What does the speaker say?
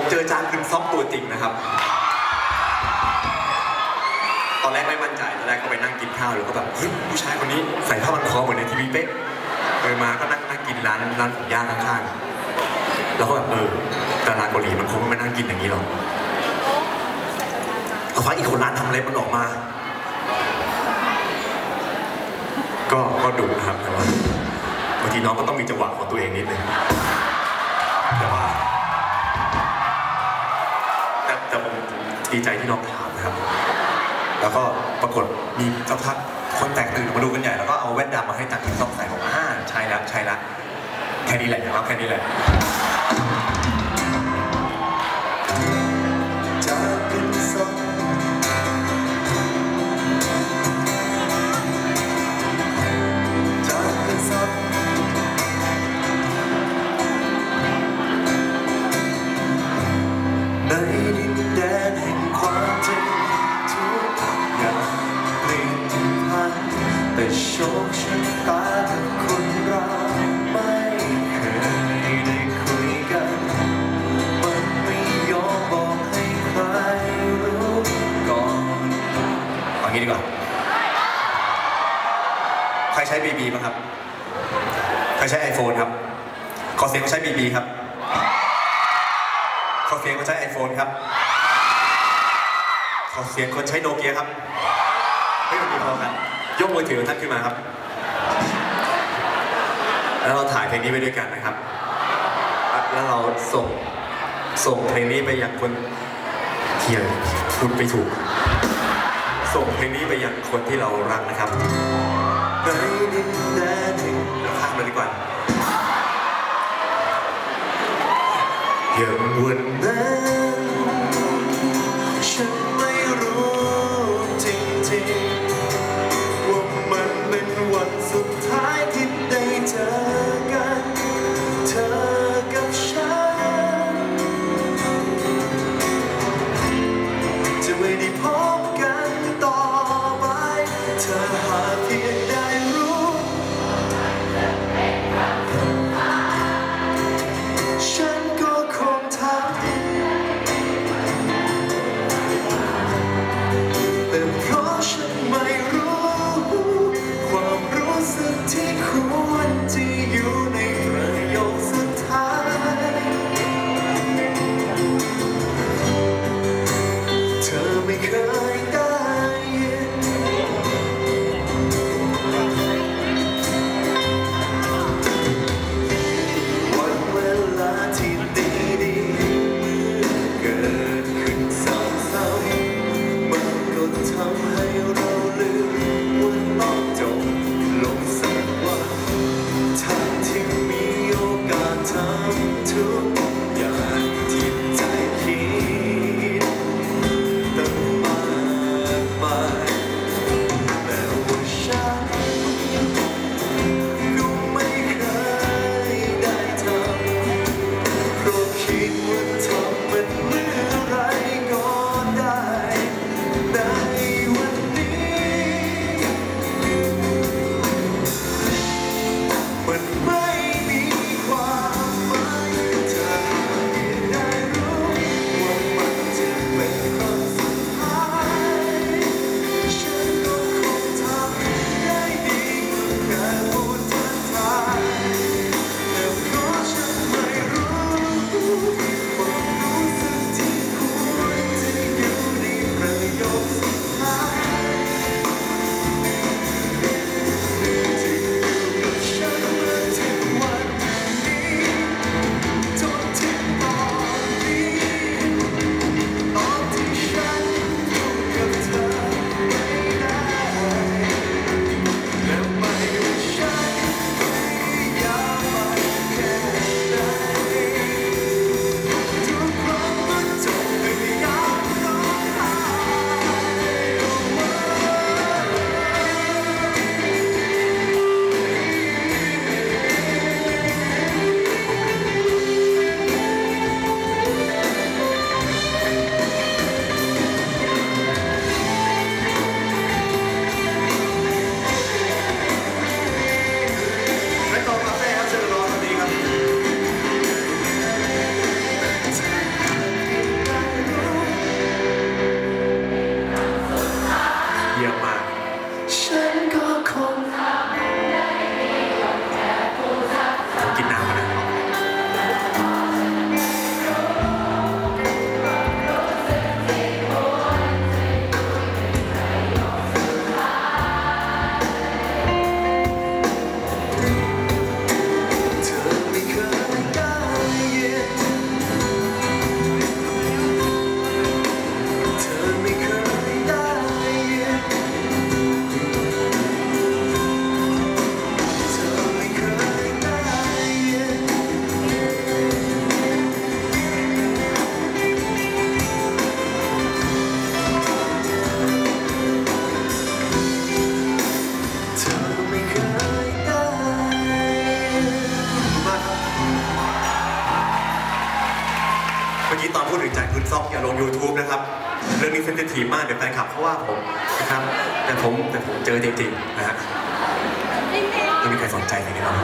ผมเจอจางคืนซอกตัวจริงนะครับ ตอนแรกไม่มั่นใจ ตอนแรกก็ไปนั่งกินข้าวแล้วก็แบบเฮ้ยผู้ชายคนนี้ใส่ผ้าพันคอเหมือนในทีวีเป๊ะเดินมาก็นั่งนั่งกินร้านร้านของย่างข้างๆแล้วก็แบบเออดาราเกาหลีมันคงไม่มานั่งกินอย่างนี้หรอกเอาฟ้าอีกคนร้านทำอะไรมันออกมา ก็ก็ดุนะครับแต่ว่าบางทีน้องก็ต้องมีจังหวะของตัวเองนิดนึงแต่ว่า แต่ผมดีใจที่น้องถามนะครับ แล้วก็ปรากฏมีสักพักคนแตกตื่นมาดูกันใหญ่แล้วก็เอาแว่นดำมาให้จากทิกซองใส่ของอ่าใช่แล้วใช่แล้วแค่นี้แหละครับแค่นี้แหละ โชคชะตากับคนเราไม่เคยได้คุยกัน มันไม่ยอมบอกให้ใครรู้ก่อนเอางี้ดีกว่า ใครใช้บีบีบ้างครับ ใครใช้ iPhone ครับ ขอเสียงคนใช้บีบีครับ ขอเสียงคนใช้ iPhone ครับ ขอเสียงคนใช้โนเกียครับไม่มีพอกัน ยกมือถือท่านขึ้นมาครับ แล้วเราถ่ายเพลงนี้ไปด้วยกันนะครับ แล้วเราส่งส่งเพลงนี้ไปยังคนเทียพูดไปถูก ส่งเพลงนี้ไปยังคนที่เรารักนะครับในดินแดนแห่งเราข้ามเลยดีกว่าอย่างวันนั้น จะไม่ When อกี้ตอนพูดถึงจ่ายคืนซอกอย่าลง YouTube นะครับ เรื่องนี้เซนซิทีฟมากเดี๋ยวแฟนคลับเขาว่าผมนะครับ แต่ผมแต่ผมเจอจริงๆนะฮะไม่มีใครสนใจสิ่งนี้หรอก